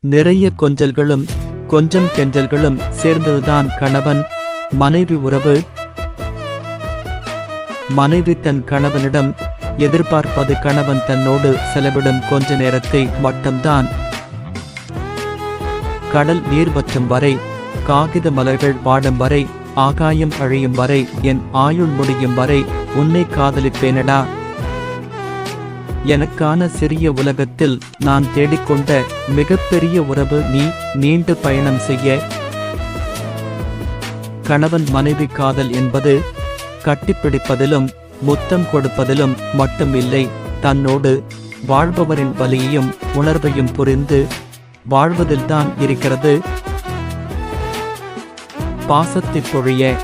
நிறைய கொஞ்சல்களும் கொஞ்சம் கெஞ்சல்களும் சேர்ந்ததுதான் கணவன் மனைவி உறவு. மனைவி தன் கணவனிடம் எதிர்பார்ப்பது கணவன் தன்னோடு செலவிடும் கொஞ்ச நேரத்தை மட்டும்தான். கடல் நீர் வற்றும் வரை காகித மலர்கள் வாடும் வரை ஆகாயம் அழியும் வரை என் ஆயுள் முடியும் வரை உன்னை காதலிப்பேனடா. எனக்கான சிறிய உலகத்தில் நான் தேடிக்கொண்ட மிகப்பெரிய உறவு நீ நீண்டு பயணம் செய்ய. கணவன் மனைவி காதல் என்பது கட்டிப்பிடிப்பதிலும் முத்தம் கொடுப்பதிலும் மட்டுமில்லை. தன்னோடு வாழ்பவரின் வலியையும் உணர்வையும் புரிந்து வாழ்வதில்தான் இருக்கிறது. பாசத்தை பொழிய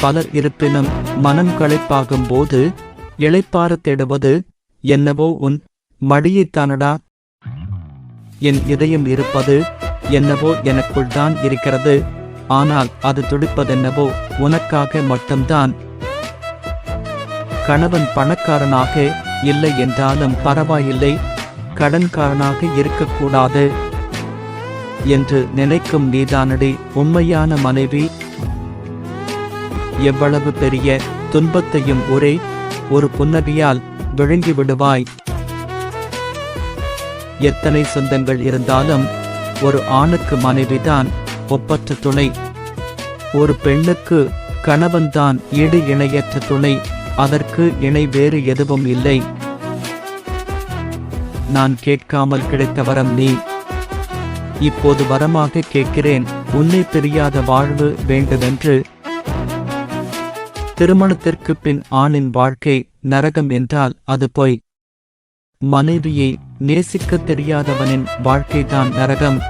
பலர் இருப்பினும் மனம் களைப்பாகும் போது இளைப்பாற தேடுவது என்னவோ உன் மடியைத்தானடா என் இதயம் இருப்பது என்னவோ எனக்குள் தான் இருக்கிறது. ஆனால் அது துடிப்பதென்னவோ உனக்காக மட்டும்தான். கணவன் பணக்காரனாக இல்லை என்றாலும் பரவாயில்லை. கடன்காரனாக இருக்கக்கூடாது. என்று நினைக்கும் நீதானடி உண்மையான மனைவி. எவ்வளவு பெரிய துன்பத்தையும் ஒரே ஒரு புன்னகையால் விழுங்கி விடுவாய் எத்தனை சொந்தங்கள் இருந்தாலும் ஒரு ஆணுக்கு மனைவிதான் ஒப்பற்ற துணை. ஒரு பெண்ணுக்கு கணவன்தான் ஈடு இணையற்ற துணை. அதற்கு இணை வேறு எதுவும் இல்லை. நான் கேட்காமல் கிடைத்த வரம் நீ. இப்போது வரமாக கேட்கிறேன். உன்னை தெரியாத வாழ்வு வேண்டுமென்று. திருமணத்திற்கு பின் ஆணின் வாழ்க்கை நரகம் என்றால் அது பொய். மனைவியை நேசிக்கத் தெரியாதவனின் வாழ்க்கைதான் நரகம்.